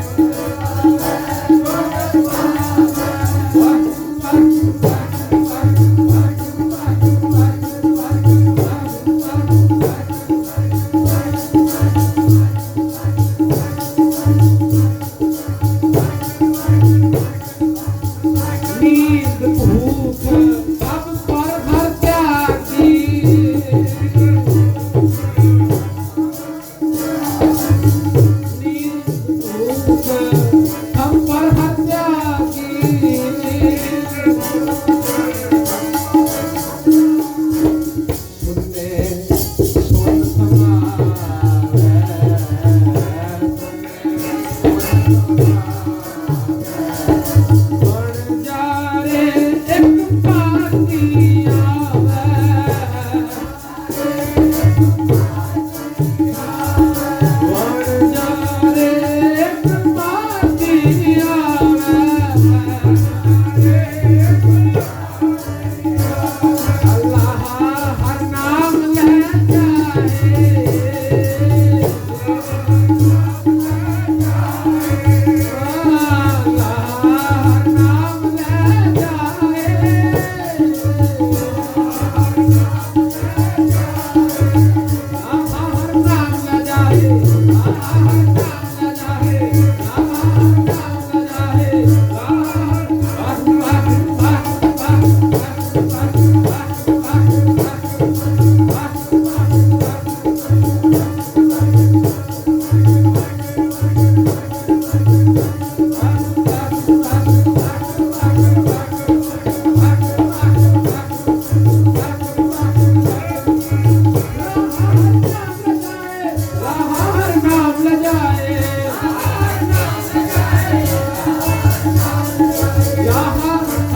Thank you.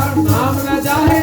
ਯਾਹ ਹਰ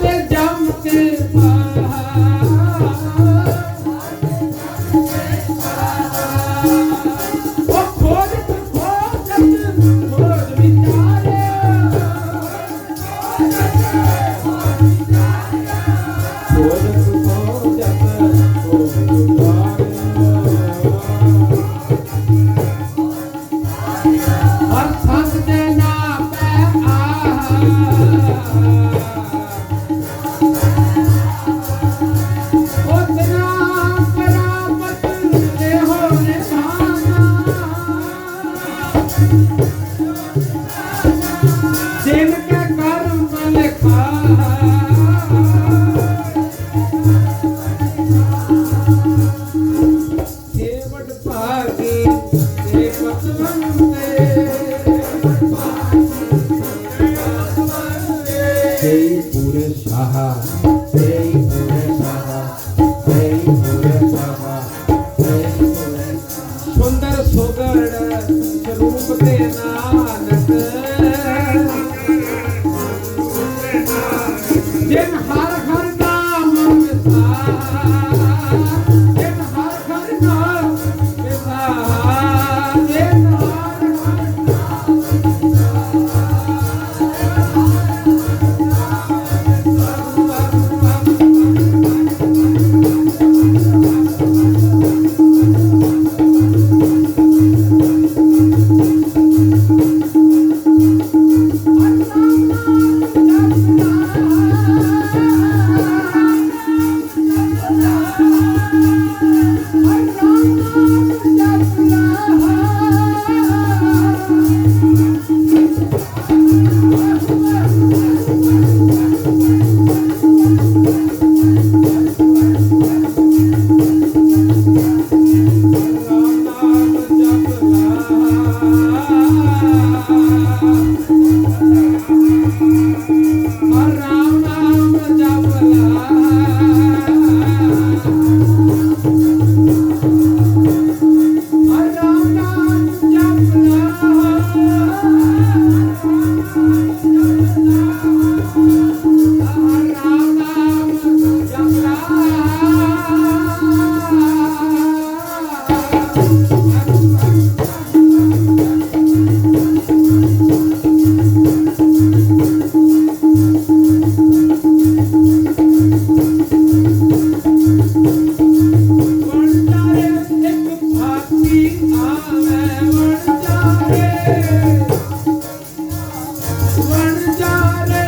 पे जम के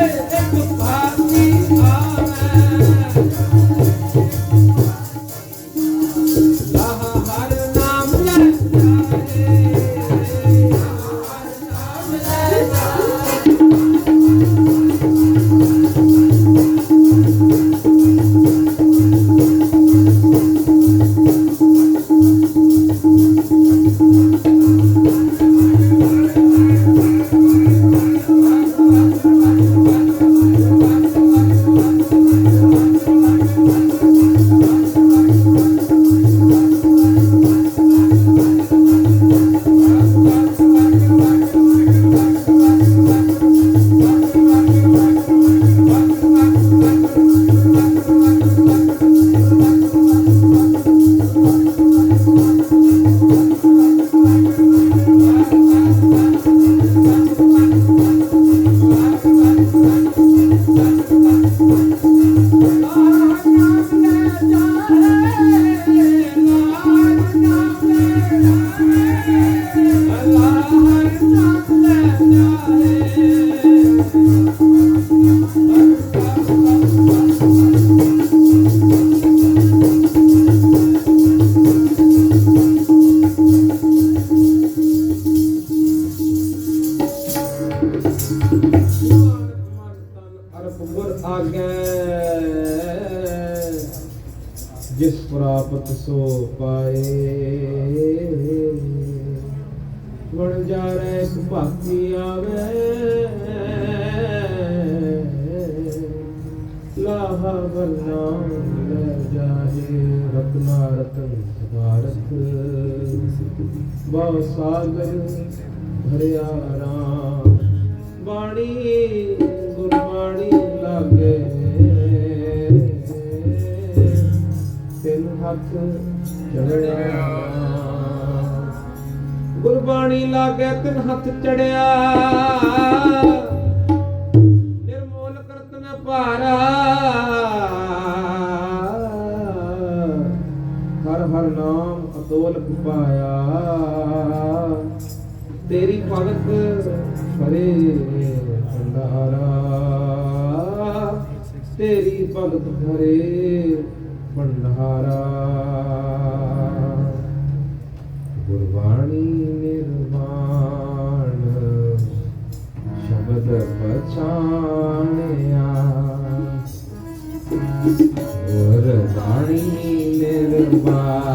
Yeah. ਆਗੇ ਜਿਸ ਪ੍ਰਾਪਤ ਸੋ ਪਾਏ ਵਣ ਜਾ ਰੇ ਇੱਕ ਭਾਗੀ ਆਵੇ। ਲਾਹਾ ਵਰਨਾ ਲੈ ਜਾਏ ਰਤਨਾ ਰਤਨ ਸਵਾਰਥ ਬਹੁ ਸਾਗਰ ਭਰਿਆ ਰਾਮ ਬਾਣੀ ਗੁਰਬਾਣੀ ਲਾਗੇ। ਤਿੰਨ ਹੱਥ ਚੜਿਆ ਗੁਰਬਾਣੀ ਲਾਗੇ ਤਿੰਨ ਹੱਥ ਚੜਿਆ ਨਿਰਮੋਲ ਕਰਤਨ ਭਾਰਾ। ਹਰ ਹਰ ਨਾਮ ਅਤੋਲਕ ਪਾਇਆ। ਤੇਰੀ ਭਗਤ ਹਰੇ ਭੰਡਾਰਾ। ਤੇਰੀ ਭਗਤ ਹਰੇ ਭੰਡਾਰਾ। ਗੁਰਬਾਣੀ ਨਿਰਵਾਣ ਸ਼ਬਦ ਪਛਾਣਿਆ। ਗੁਰਬਾਣੀ ਨਿਰਵਾਣ